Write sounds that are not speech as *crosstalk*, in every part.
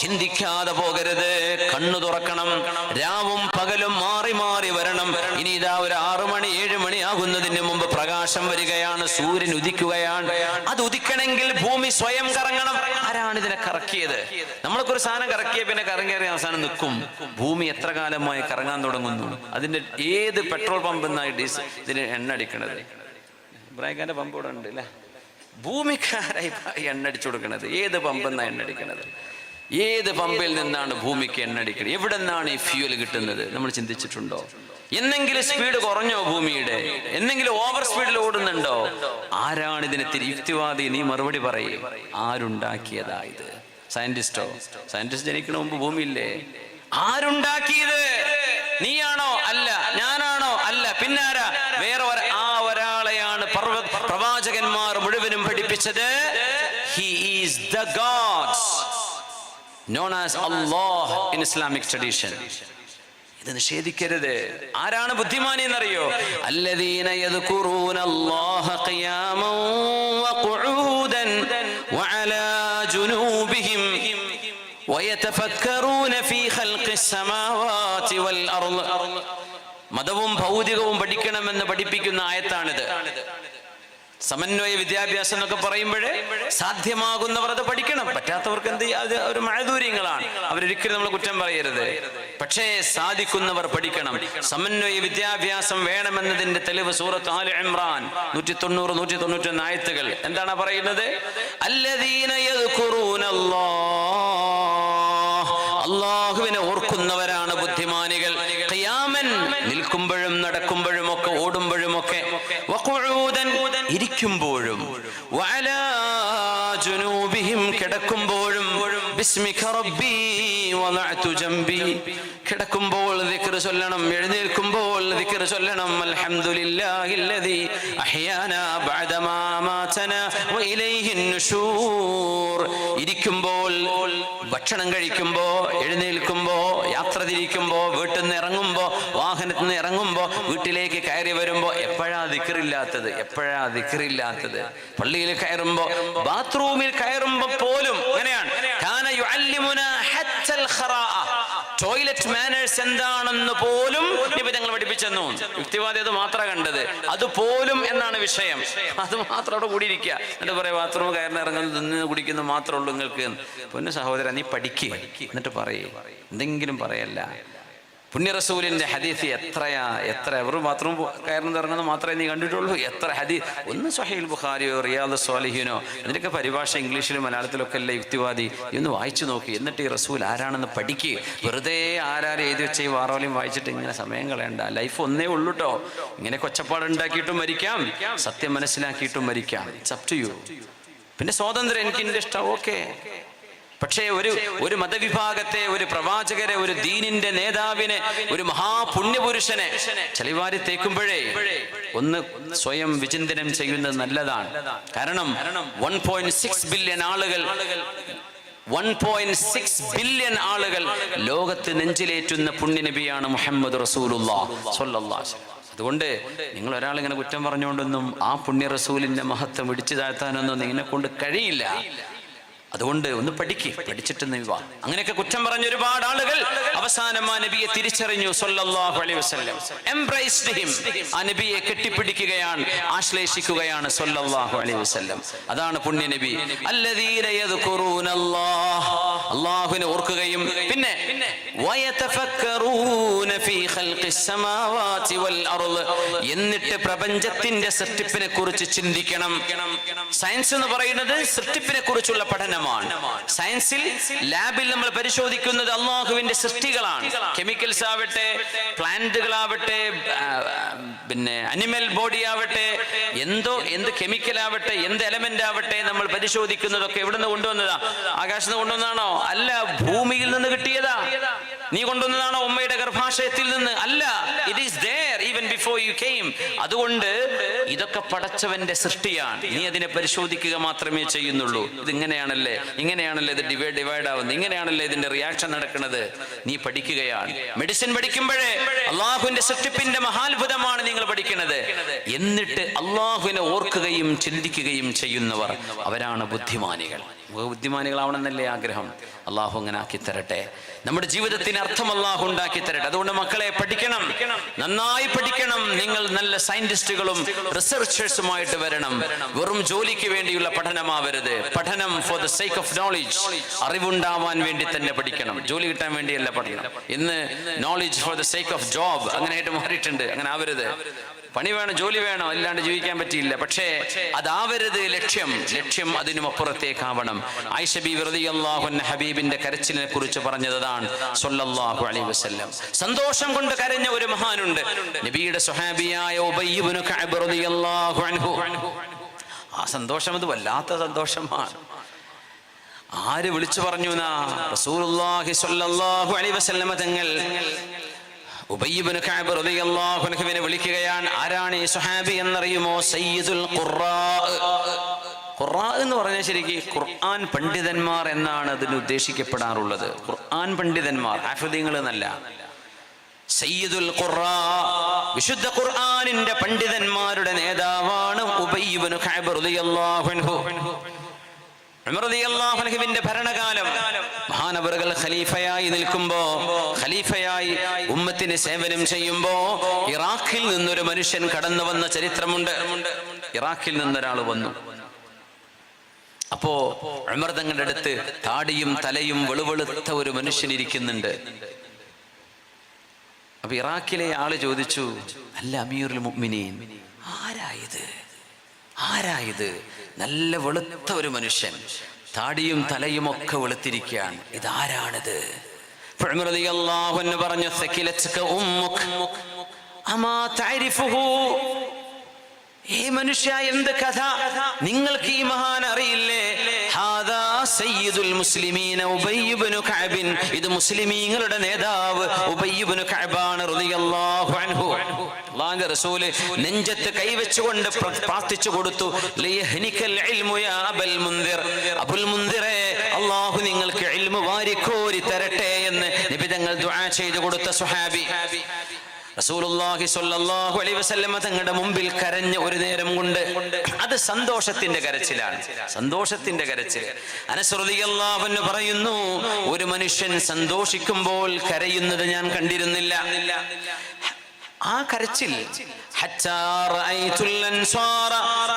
ചിന്തിക്കാതെ പോകരുത്. കണ്ണു തുറക്കണം. രാവും പകലും മാറി മാറി വരണം. ഇനി ഇതാ ഒരു ആറു മണി ഏഴ് മണി ആകുന്നതിന് മുമ്പ് പ്രകാശം വരികയാണ് സൂര്യൻ ഉദിക്കുകയാണ്. അത് ഉദിക്കണമെങ്കിൽ ഭൂമി സ്വയം കറങ്ങണം. ആരാണ് ഇതിനെ കറക്കിയത്? നമ്മളൊക്കെ ഒരു സാധനം കറക്കിയ പിന്നെ കറങ്ങേറിയ അവസാനം നിൽക്കും. ഭൂമി എത്ര കാലമായി കറങ്ങാൻ തുടങ്ങുന്നു? അതിന്റെ ഏത് പെട്രോൾ പമ്പ് എന്നായി ഡീസൽ ഇതിന് എണ്ണ അടിക്കണത്? ഇബ്രാഹിം ഖാന്റെ പമ്പ് ഇവിടെ ഉണ്ട് അല്ലേ ഭൂമിക്കാരായി *laughs* എണ്ണടിച്ചു കൊടുക്കണത്. ഏത് പമ്പെന്ന എണ്ണടിക്കണത്? ഏത് പമ്പിൽ നിന്നാണ് ഭൂമിക്ക് എണ്ണടിക്കുന്നത് എവിടെ നിന്നാണ് ഈ ഫ്യൂൽ കിട്ടുന്നത്? നമ്മൾ ചിന്തിച്ചിട്ടുണ്ടോ? എന്നെങ്കിലും സ്പീഡ് കുറഞ്ഞോ ഭൂമിയുടെ? എന്നെങ്കിലും ഓവർ സ്പീഡിൽ ഓടുന്നുണ്ടോ? ആരാണ് ഇതിനെ തിരിയുക്തിവാദി നീ മറുപടി പറയും. ആരുണ്ടാക്കിയതാ ഇത്? സയന്റിസ്റ്റോ സയന്റിസ്റ്റ് ജനിക്കണ മുമ്പ് ഭൂമിയില്ലേ? ആരുണ്ടാക്കിയത്? നീയാണോ? അല്ല ഞാനാണോ അല്ല പിന്നാരാ വേറെ ഒര- ആ ഒരാളെയാണ് പർവ പ്രവാചകന്മാർ വിളിച്ചത് he is the God's known as Allah in Islamic tradition ഇത് നിഷേധിക്കരുത്. ആരാണ് ബുദ്ധിമാനി എന്നറിയോ അല്ലദീന യദ്കുറൂന അല്ലാഹ ഖിയാമൻ വഖുഊദൻ വഅലാ ജുനൂബിഹിം വയതഫക്കറൂന ഫീ ഖൽഖിസ് സമാവാതി വൽ അർൾ മതവും ഭൗതികവും പഠിക്കണമെന്ന് പഠിപ്പിക്കുന്ന ആയത്താണിത്. സമന്വയ വിദ്യാഭ്യാസം എന്നൊക്കെ പറയുമ്പോൾ സാധ്യമാകുന്നവർ അത് പഠിക്കണം. പറ്റാത്തവർക്ക് എന്ത് അത് ഒരു മഴദൂര്യങ്ങളാണ് അവരൊരിക്കലും നമ്മൾ കുറ്റം പറയരുത്. പക്ഷേ സാധിക്കുന്നവർ പഠിക്കണം. സമന്വയ വിദ്യാഭ്യാസം വേണമെന്നതിന്റെ തെളിവ് സൂറത്ത് ആൽ ഇമ്രാൻ നൂറ്റി തൊണ്ണൂറ് നൂറ്റി തൊണ്ണൂറ്റി ഒന്ന് ആയത്തുകൾ. എന്താണ് പറയുന്നത്? അല്ലദീന. അള്ളാഹുവിനെ ഓർക്കുന്നവരാണ് കിടക്കുമ്പോൾ ദിക്ർ ചൊല്ലണം എഴുന്നേൽക്കുമ്പോൾ ദിക്ർ ചൊല്ലണം. അൽഹംദുലില്ലാഹില്ലദി അഹ്യാനാ ബഅദമാ മാതനാ വഇലൈഹിൻ നുശൂർ ഇരിക്കുമ്പോൾ ഭക്ഷണം കഴിക്കുമ്പോ എഴുന്നേൽക്കുമ്പോ യാത്ര തിരിക്കുമ്പോ വീട്ടിൽ നിന്ന് ഇറങ്ങുമ്പോ വാഹനത്തിൽ നിന്ന് ഇറങ്ങുമ്പോ വീട്ടിലേക്ക് കയറി വരുമ്പോ എപ്പോഴാ ദിക്കറില്ലാത്തത് എപ്പോഴാ ദിക്കറില്ലാത്തത് പള്ളിയിൽ കയറുമ്പോ ബാത്റൂമിൽ കയറുമ്പോ പോലും ടോയ്ലറ്റ് മാനേഴ്സ് എന്താണെന്ന് പോലും നിബിധങ്ങൾ പഠിപ്പിച്ചെന്നു. യുക്തിവാദി അത് മാത്രമാണ് കണ്ടത്. അതുപോലും എന്നാണ് വിഷയം. അത് മാത്രം അവിടെ കൂടിയിരിക്കുക. എന്നിട്ട് പറയാം ബാത്റൂം കയറിന് ഇറങ്ങുന്നത് നിന്ന് കുടിക്കുന്നത് മാത്രമേ ഉള്ളൂ നിങ്ങൾക്ക്. പൊന്നു സഹോദര നീ പഠിക്കുക എന്നിട്ട് പറയേ. എന്തെങ്കിലും പറയല്ല. പുണ്യറസൂലിന്റെ ഹദീസ് എത്രയാ എത്ര? അവർ ബാത്റൂം കയറുന്ന ഇറങ്ങുന്നത് മാത്രമേ നീ കണ്ടിട്ടുള്ളൂ. എത്ര ഹദീസ്? ഒന്ന് സഹീൽ ബുഖാരിയോ റിയാദ് സ്വാലിഹിനോ അതിനൊക്കെ പരിഭാഷ ഇംഗ്ലീഷിലും മലയാളത്തിലൊക്കെ അല്ല യുക്തിവാദി? ഇന്ന് വായിച്ചു നോക്കി. എന്നിട്ട് ഈ റസൂൽ ആരാണെന്ന് പഠിക്കുക വെറുതെ ആരാരും എഴുതി വെച്ച ഈ വാറോലിയും വായിച്ചിട്ട് ഇങ്ങനെ സമയം കളയണ്ട. ലൈഫ് ഒന്നേ ഉള്ളൂ കേട്ടോ ഇങ്ങനെ കൊച്ചപ്പാടുണ്ടാക്കിയിട്ടും മരിക്കാം. സത്യം മനസ്സിലാക്കിയിട്ടും മരിക്കാം. ഇറ്റ്സ് അപ് ടു യു പിന്നെ സ്വാതന്ത്ര്യം എനിക്ക് എന്റെ ഇഷ്ടം. ഓക്കെ പക്ഷേ ഒരു ഒരു മതവിഭാഗത്തെ ഒരു പ്രവാചകരെ ഒരു ദീനിന്റെ നേതാവിനെ ഒരു മഹാപുണ്യപുരുഷനെ ചളിവാരി തേക്കുമ്പോഴേ ഒന്ന് സ്വയം വിചിന്തനം ചെയ്യുന്നത് നല്ലതാണ്. കാരണം വൺ പോയിന്റ് സിക്സ് ബില്യൺ ആളുകൾ വൺ പോയിന്റ് സിക്സ് ബില്യൺ ആളുകൾ ലോകത്ത് നെഞ്ചിലേറ്റുന്ന പുണ്യനബിയാണ് മുഹമ്മദ് അതുകൊണ്ട് നിങ്ങൾ ഒരാളിങ്ങനെ കുറ്റം പറഞ്ഞുകൊണ്ടൊന്നും ആ പുണ്യ റസൂലിന്റെ മഹത്വം ഇടിച്ചു താഴ്ത്താനൊന്നും നിങ്ങളെ കൊണ്ട് കഴിയില്ല. അതുകൊണ്ട് ഒന്ന് പഠിക്ക്. പഠിച്ചിട്ട് നീ വാ. അങ്ങനെയൊക്കെ കുറ്റം പറഞ്ഞ ഒരുപാട് ആളുകൾ അവസാനം നബിയെ തിരിച്ചറിഞ്ഞു സല്ലല്ലാഹു അലൈഹി ഹിം ആ നബിയെ കെട്ടിപ്പിടിക്കുകയാണ് ആശ്ലേഷിക്കുകയാണ് അലൈഹി അതാണ് പുണ്യ നബി. അല്ലാഹുവിനെ ഓർക്കുകയും പിന്നെ എന്നിട്ട് പ്രപഞ്ചത്തിന്റെ സൃഷ്ടിപ്പിനെ കുറിച്ച് ചിന്തിക്കണം. സയൻസ് എന്ന് പറയുന്നത് സൃഷ്ടിപ്പിനെ കുറിച്ചുള്ള പഠനമാണ്. സയൻസിൽ ലാബിൽ നമ്മൾ പരിശോധിക്കുന്നത് അള്ളാഹുവിന്റെ സൃഷ്ടികളാണ്. കെമിക്കൽസ് ആവട്ടെ പ്ലാന്റുകളാവട്ടെ പിന്നെ അനിമൽ ബോഡി ആവട്ടെ എന്തോ എന്ത് കെമിക്കൽ ആവട്ടെ എന്ത് എലമെന്റ് ആവട്ടെ നമ്മൾ പരിശോധിക്കുന്നതൊക്കെ എവിടെ നിന്ന് കൊണ്ടുവന്നതാ? ആകാശത്ത് നിന്ന് കൊണ്ടുവന്നതാണോ? അല്ല ഭൂമിയിൽ നിന്ന് കിട്ടിയതാ. നീ കൊണ്ടുവന്നതാണോ ഉമ്മയുടെ ഗർഭാശയത്തിൽ നിന്ന്? അല്ല it is there. Even before you came അതുകൊണ്ട് ഇതൊക്കെ പടച്ചവന്റെ സൃഷ്ടിയാണ്. നീ അതിനെ പരിശോധിക്കുക മാത്രമേ ചെയ്യുന്നുള്ളൂ. ഇത് ഇങ്ങനെയാണല്ലേ ഇങ്ങനെയാണല്ലേ ഇത് ഡിവൈഡ് ഡിവൈഡ് ആവുന്നത്? ഇങ്ങനെയാണല്ലേ ഇതിന്റെ റിയാക്ഷൻ നടക്കുന്നത്? നീ പഠിക്കുകയാണ്. മെഡിസിൻ പഠിക്കുമ്പോഴേ അള്ളാഹുവിന്റെ സൃഷ്ടിപ്പിന്റെ മഹാത്ഭുതമാണ് നിങ്ങൾ പഠിക്കുന്നത്. എന്നിട്ട് അള്ളാഹുവിനെ ഓർക്കുകയും ചിന്തിക്കുകയും ചെയ്യുന്നവർ അവരാണ് ബുദ്ധിമാനികൾ. ബുദ്ധിമാനികളാവണമെന്നല്ലേ ആഗ്രഹം? അള്ളാഹു അങ്ങനെ ആക്കി തരട്ടെ നമ്മുടെ ജീവിതത്തിന് അർത്ഥം അള്ളാഹു ഉണ്ടാക്കി തരട്ടെ അതുകൊണ്ട് മക്കളെ പഠിക്കണം. നന്നായി പഠിക്കണം. നിങ്ങൾ നല്ല സയന്റിസ്റ്റുകളും റിസർച്ചേഴ്സുമായിട്ട് വരണം. വെറും ജോലിക്ക് വേണ്ടിയുള്ള പഠനമാവരുത്. പഠനം for the sake of knowledge അറിവുണ്ടാവാൻ വേണ്ടി തന്നെ പഠിക്കണം. ജോലി കിട്ടാൻ വേണ്ടിയല്ല പഠനം. ഇന്ന് knowledge for the sake of job അങ്ങനെയായിട്ട് മാറിയിട്ടുണ്ട്. അങ്ങനെ ആവരുത്. പണി വേണം ജോലി വേണം അല്ലാണ്ട് ജീവിക്കാൻ പറ്റിയില്ല. പക്ഷേ അതാവരുത് ലക്ഷ്യം. ലക്ഷ്യം അതിനും അപ്പുറത്തേക്കാവണം ആയിഷബി അള്ളാഹുൻ ഹബീബിന്റെ കരച്ചിലിനെ കുറിച്ച് പറഞ്ഞതാണ് സന്തോഷം കൊണ്ട് കരഞ്ഞ ഒരു മഹാനുണ്ട്. നബിയുടെ സുഹാബിയായ അൻഹു. ആ സന്തോഷം അത് വല്ലാത്ത സന്തോഷമാണ്. ആര് വിളിച്ചു പറഞ്ഞു നാ റസൂലുള്ളാഹി സ്വല്ലല്ലാഹു അലൈഹി വസല്ലമ തങ്ങൾ. ഉബയ്യിബ്നു കഅബ് റളിയല്ലാഹു അൻഹുവിനെ വിളിക്കുകയാണ് ആരാണ് ഈ സ്വഹാബി എന്നറിയുമോ? സയ്യിദുൽ ഖുറാ ഖുറാ എന്ന് പറഞ്ഞാൽ ശരിക്കും ഖുർആൻ പണ്ഡിതന്മാർ എന്നാണ് അതിന് ഉദ്ദേശിക്കപ്പെടാറുള്ളത്. ഖുർആൻ പണ്ഡിതന്മാർ ഹാഫിദീങ്ങൾ എന്നല്ല. സയ്യിദുൽ ഖുറാ വിശുദ്ധ ഖുർആനിന്റെ പണ്ഡിതന്മാരുടെ നേതാവാണ് ഉബയ്യിബ്നു കഅബ് റളിയല്ലാഹു അൻഹു. ഉമർ റളിയല്ലാഹു അൻഹുവിന്റെ ഭരണകാലം മഹാനവറുകൾ ഖലീഫയായി നിൽക്കുമ്പോ ഖലീഫയായി ഉമ്മത്തിന് സേവനം ചെയ്യുമ്പോ ഇറാഖിൽ നിന്നൊരു മനുഷ്യൻ കടന്നു വന്ന ചരിത്രമുണ്ട്. ഇറാഖിൽ നിന്നൊരാൾ വന്നു. അപ്പോ അമൃതങ്ങളുടെ അടുത്ത് താടിയും തലയും വെളുവെളുത്ത ഒരു മനുഷ്യൻ ഇരിക്കുന്നുണ്ട്. അപ്പൊ ഇറാഖിലെ ആൾ ചോദിച്ചു അല്ല അമീറുൽ മുഅ്മിനീൻ ആരായത് ആരായത് നല്ല വെളുത്ത ഒരു മനുഷ്യൻ താടിയും തലയും ഒക്കെ വെളുത്തിരിക്കുകയാണ്. ഇതാരാണിത്? പറഞ്ഞു "സകിലത്ക ഉമ്മുക് അമാ തഅരിഫുഹു? ഏ മനുഷ്യ എന്ത് കഥ? നിങ്ങൾക്ക് ഈ മഹാൻ അറിയില്ലേ? സയ്യിദുൽ മുസ്ലിമീന ഉബയ്യുബ്നു കഅബിൻ. ഇത് മുസ്ലിമീങ്ങളുടെ നേതാവ് ഉബയ്യുബ്നു കഅബാണ് റളിയല്ലാഹു അൻഹു. അല്ലാഹുവിന്റെ റസൂൽ നെഞ്ചത്ത് കൈവച്ചുകൊണ്ട് പ്ര- പ്രാർത്ഥിച്ചു കൊടുത്തു. അള്ളാഹു നിങ്ങൾക്ക് ഇൽമു വാരിക്കോരി തരട്ടെ എന്ന് നിബിതങ്ങൾ ദുആ ചെയ്തു കൊടുത്ത സുഹാബി റസൂലുള്ളാഹി സ്വല്ലല്ലാഹു അലൈഹി തങ്ങളുടെ മുമ്പിൽ കരഞ്ഞ ഒരു നേരം കൊണ്ട് അത് സന്തോഷത്തിന്റെ കരച്ചിലാണ്. സന്തോഷത്തിന്റെ കരച്ചിൽ അനസ് റളിയല്ലാഹു പറയുന്നു ഒരു മനുഷ്യൻ സന്തോഷിക്കുമ്പോൾ കരയുന്നത് ഞാൻ കണ്ടിരുന്നില്ല. آكرتل حتى رأيت الأنصار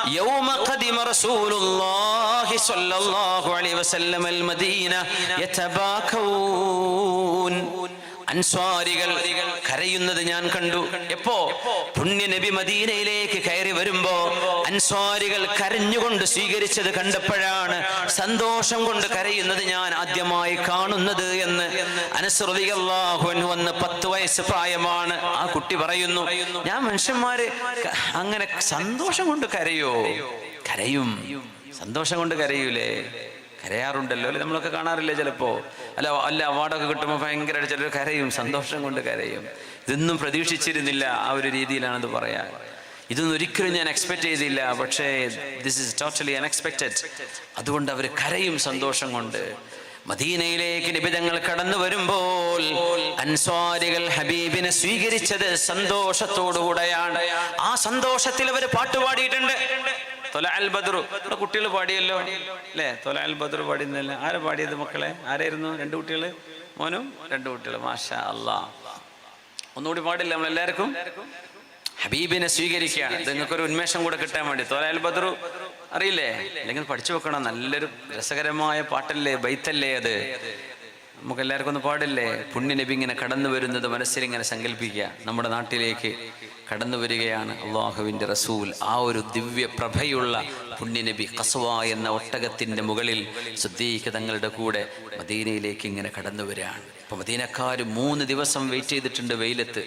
يوم قدم رسول الله صلى الله عليه وسلم المدينة يتباكون അൻസ്വാരികൾ കരയുന്നത് ഞാൻ കണ്ടു. എപ്പോ? പുണ്യ നബി മദീനയിലേക്ക് കയറി വരുമ്പോ അൻസ്വാരികൾ കരഞ്ഞുകൊണ്ട് സ്വീകരിച്ചത് കണ്ടപ്പോഴാണ് സന്തോഷം കൊണ്ട് കരയുന്നത് ഞാൻ ആദ്യമായി കാണുന്നത് എന്ന്. അനുസൃതിയല്ലാഹുൻ വന്ന് പത്ത് വയസ്സ് പ്രായമാണ്. ആ കുട്ടി പറയുന്നു ഞാൻ മനുഷ്യന്മാര് അങ്ങനെ സന്തോഷം കൊണ്ട് കരയോ? കരയും. സന്തോഷം കൊണ്ട് കരയൂലേ. കരയാറുണ്ടല്ലോ അല്ലെ? നമ്മളൊക്കെ കാണാറില്ലേ ചിലപ്പോ? അല്ല അല്ല അവാർഡൊക്കെ കിട്ടുമ്പോൾ ഭയങ്കര ചിലർ കരയും സന്തോഷം കൊണ്ട് കരയും. ഇതൊന്നും പ്രതീക്ഷിച്ചിരുന്നില്ല ആ ഒരു രീതിയിലാണത് പറയാൻ. ഇതൊന്നും ഒരിക്കലും ഞാൻ എക്സ്പെക്ട് ചെയ്തില്ല പക്ഷേ ദിസ് ഇസ് ടോട്ടലി അൺഎക്സ്പെക്റ്റഡ് അതുകൊണ്ട് അവർ കരയും സന്തോഷം കൊണ്ട്. മദീനയിലേക്ക് നിബിതങ്ങൾ കടന്നു വരുമ്പോൾ അൻസ്വാരികൾ ഹബീബിനെ സ്വീകരിച്ചത് സന്തോഷത്തോടുകൂടെയാണ്. ആ സന്തോഷത്തിൽ അവർ പാട്ടുപാടിയിട്ടുണ്ട്. തൊല അൽ ബദ്രു ഇവിടെ കുട്ടികൾ പാടിയല്ലോ. അല്ലേ? തൊല അൽ ബദ്രു പാടിയെന്നല്ല ആരാ പാടിയത് മക്കളെ? ആരായിരുന്നു? രണ്ട് കുട്ടികൾ? മോനും രണ്ട് കുട്ടികൾ. മാഷാ അല്ലാ ഒന്നുകൂടി പാടില്ല നമ്മൾ എല്ലാവർക്കും ഹബീബിനെ സ്വീകരിക്കുകയാണ്. ഇത് നിങ്ങൾക്കൊരു ഉന്മേഷം കൂടെ കിട്ടാൻ വേണ്ടി. തൊല അൽ ബദ്രു അറിയില്ലേ അല്ലെങ്കിൽ പഠിച്ചു വെക്കണം. നല്ലൊരു രസകരമായ പാട്ടല്ലേ? ബൈത്തല്ലേ അത്? നമുക്ക് എല്ലാവർക്കും ഒന്ന് പാടില്ലേ? പുണ്യനബി ഇങ്ങനെ കടന്നു വരുന്നത് മനസ്സിൽ ഇങ്ങനെ സങ്കല്പിക്കുക. നമ്മുടെ നാട്ടിലേക്ക് കടന്നു വരികയാണ് അള്ളാഹുവിന്റെ റസൂൽ. ആ ഒരു ദിവ്യ പ്രഭയുള്ള പുണ്യനബി കസുവ എന്ന ഒട്ടകത്തിന്റെ മുകളിൽ സുദ്ദീഖ് തങ്ങളുടെ കൂടെ മദീനയിലേക്ക് ഇങ്ങനെ കടന്നു വരികയാണ്. അപ്പോൾ മദീനക്കാർ മൂന്ന് ദിവസം വെയിറ്റ് ചെയ്തിട്ടുണ്ട് വെയിലത്ത്.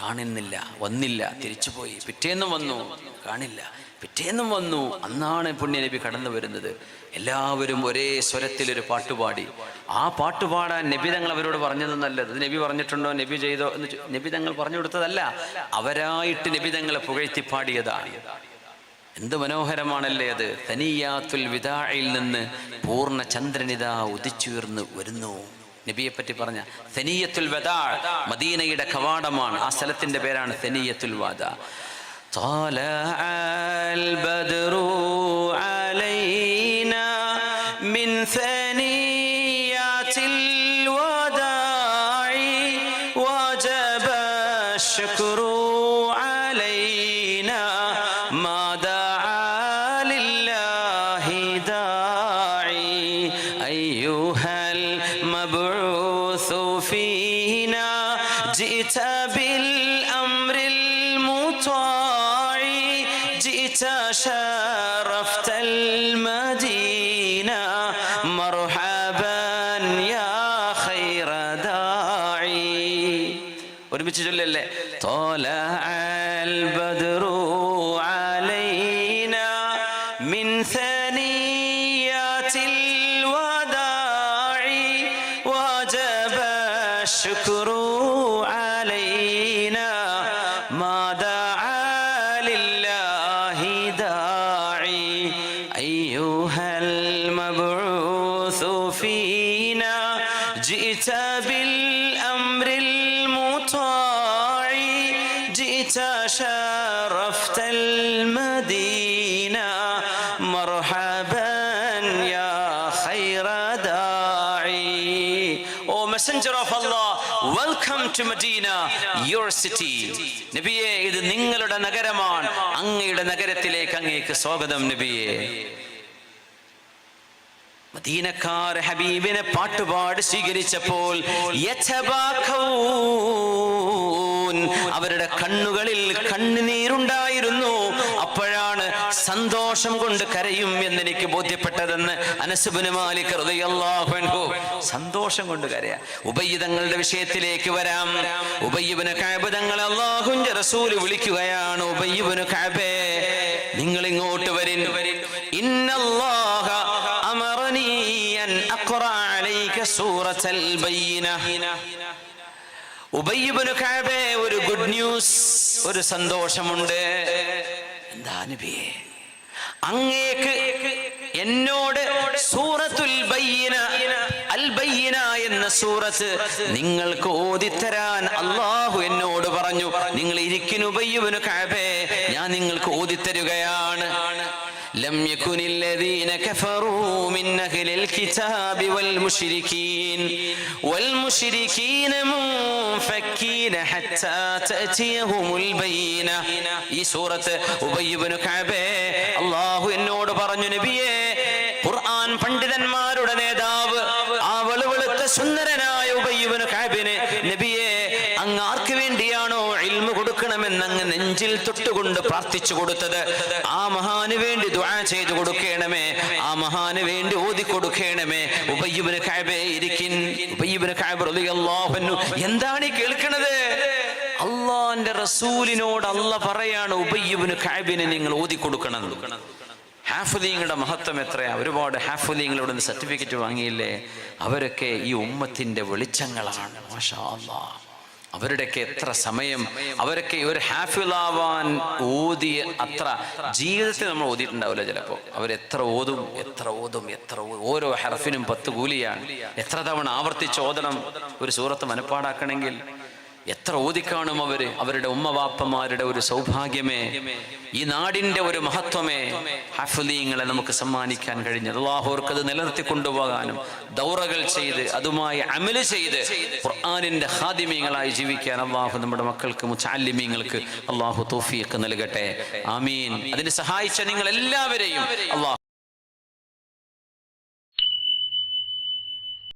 കാണുന്നില്ല വന്നില്ല തിരിച്ചുപോയി. പിറ്റേന്നും വന്നു കാണില്ല. പിറ്റേന്നും വന്നു. അന്നാണ് പുണ്യനബി കടന്നു വരുന്നത്. എല്ലാവരും ഒരേ സ്വരത്തിൽ ഒരു പാട്ടുപാടി ആ പാട്ടുപാടാൻ നബി തങ്ങൾ അവരോട് പറഞ്ഞത് നല്ലത്. ഇത് നബി പറഞ്ഞിട്ടുണ്ടോ? നബി ചെയ്തോ എന്ന് നബി തങ്ങൾ പറഞ്ഞു കൊടുത്തതല്ല. അവരായിട്ട് നബി തങ്ങളെ പുകഴ്ത്തി പാടിയതാണ്. എന്ത് മനോഹരമാണല്ലേ അത്. തനിയാത്തുൽ വിതാഴയിൽ നിന്ന് പൂർണ ചന്ദ്രനിതാ ഉദിച്ചുയർന്ന് വരുന്നു. നബിയെ പറ്റി പറഞ്ഞ തനിയത്തുൽ വദാ മദീനയുടെ കവാടമാണ്. ആ സ്ഥലത്തിന്റെ പേരാണ് തനിയത്തുൽ വദ. طلع البدر علينا من ثنيات الوداع وجب الشكر طلع البدر علينا من ثنيات الوداع وجب الشكر علينا ما دعا لله داعي. أيها الله city നബിയെ ഇത് നിങ്ങളുടെ നഗരമാണ്. അങ്ങയുടെ നഗരത്തിലേക്ക് അങ്ങേക്ക് സ്വാഗതം നബിയെ. മദീനക്കാർ ഹബീബിനെ പാട്ടുപാട് സ്വീകരിച്ചപ്പോൾ. അവരുടെ കണ്ണുകളിൽ കണ്ണുനീരുണ്ടായിരുന്നു. അപ്പോഴാണ് സന്തോഷം കൊണ്ട് കരയും എന്ന് എനിക്ക് ബോധ്യപ്പെട്ടതെന്ന് അനസുബിന് മാലിക് സന്തോഷം കൊണ്ട് കരയാ. ഉപയ്യതങ്ങളുടെ വിഷയത്തിലേക്ക് വരാം. അള്ളാഹുവിന്റെ റസൂൽ വിളിക്കുകയാണ് ഉബയ്യുബ്നു കഅബേ നിങ്ങൾ ഇങ്ങോട്ട് വരിൻ. ഇന്നല്ലാഹ അമറനീ അൻ അഖറ അലൈക സൂറത്തൽ ബൈന ഉബയ്യുബ്നു കഅബേ ഒരു ഗുഡ് ന്യൂസ് ഒരു സന്തോഷമുണ്ട്. എന്താ നബിയേ? അങ്ങേക്ക് എന്നോട് എന്ന സൂറത്ത് നിങ്ങൾക്ക് ഓതിത്തരാൻ അള്ളാഹു എന്നോട് പറഞ്ഞു നിങ്ങൾ ഇരിക്കുന്നു ഉബയ്യബിന് കാബേ ഞാൻ നിങ്ങൾക്ക് ഓതിത്തരുകയാണ് لم يكن الذين كفروا من أهل الكتاب والمشركين والمشركين منفكين حتى تأتيهم البينة ഈ സൂറത്ത് ഉബയ്യബിന് കഅബേ അള്ളാഹു എന്നോട് പറഞ്ഞു നബിയേ ഖുർആൻ പണ്ഡിതന്മാരുടെ നേതാവ് ആ വെളുവെളുത്ത സുന്ദരനായ ഉബയ്യബിന് കാബിന് നബിയേ അങ്ങ് ആർക്ക് വേണ്ടിയാണോ ഇൽമ കൊടുക്കണമെന്ന് അങ്ങ് നെഞ്ചിൽ തൊട്ടുകൊണ്ട് പ്രാർത്ഥിച്ചു കൊടുത്തത്? ആ മഹാന് വേണ്ടി ദുആ ചെയ്തു കൊടുക്കണമേ ആ മഹാന് വേണ്ടി ഓതി കൊടുക്കണമേ. ഉബയ്യബിന് കഅബേ ഇരിക്കിൻ. ഉബയ്യബിന് കാബ് റളിയല്ലാഹു എന്താണ് ഈ കേൾക്കണത്? അള്ളാന്റെ റസൂലിനോട് അല്ല പറയാണ് ഉബയ്യബിന് കഅബിനെ നിങ്ങൾ ഓതി കൊടുക്കണം ഹാഫുദീങ്ങളുടെ മഹത്വം എത്രയാ? ഒരുപാട് ഹാഫുദീങ്ങൾ ഇവിടെ നിന്ന് സർട്ടിഫിക്കറ്റ് വാങ്ങിയില്ലേ? അവരൊക്കെ ഈ ഉമ്മത്തിന്റെ വെളിച്ചങ്ങളാണ് മാഷാ അവരുടെയൊക്കെ എത്ര സമയം അവരൊക്കെ ഒരു ഹാഫിലാവാൻ ഓതിയ അത്ര ജീവിതത്തിൽ നമ്മൾ ഓതിയിട്ടുണ്ടാവില്ല ചിലപ്പോൾ എത്ര ഓതും എത്ര ഓതും എത്ര ഓരോ ഹർഫിനും പത്ത് കൂലിയാണ്. എത്ര തവണ ആവർത്തിച്ച് ഓതണം ഒരു സൂറത്ത് മനപ്പാടാക്കണമെങ്കിൽ എത്ര ഓതിക്കാണും അവർ? അവരുടെ ഉമ്മവാപ്പമാരുടെ ഒരു സൗഭാഗ്യമേ. ഈ നാടിന്റെ ഒരു മഹത്വമേ. ഹഫലീങ്ങളെ നമുക്ക് സമ്മാനിക്കാൻ കഴിഞ്ഞത്. അള്ളാഹുർക്ക് അത് നിലനിർത്തി കൊണ്ടുപോകാനും ദൗറകൾ ചെയ്ത് അതുമായി അമൽ ചെയ്ത് ഖുർആാനിന്റെ ഹാദിമീങ്ങളായി ജീവിക്കാൻ അള്ളാഹു നമ്മുടെ മക്കൾക്ക് മുച്ചാലിമീങ്ങൾക്ക് അള്ളാഹു തോഫിയൊക്കെ നൽകട്ടെ. ആമീൻ. അതിന് സഹായിച്ച നിങ്ങൾ എല്ലാവരെയും അള്ളാഹു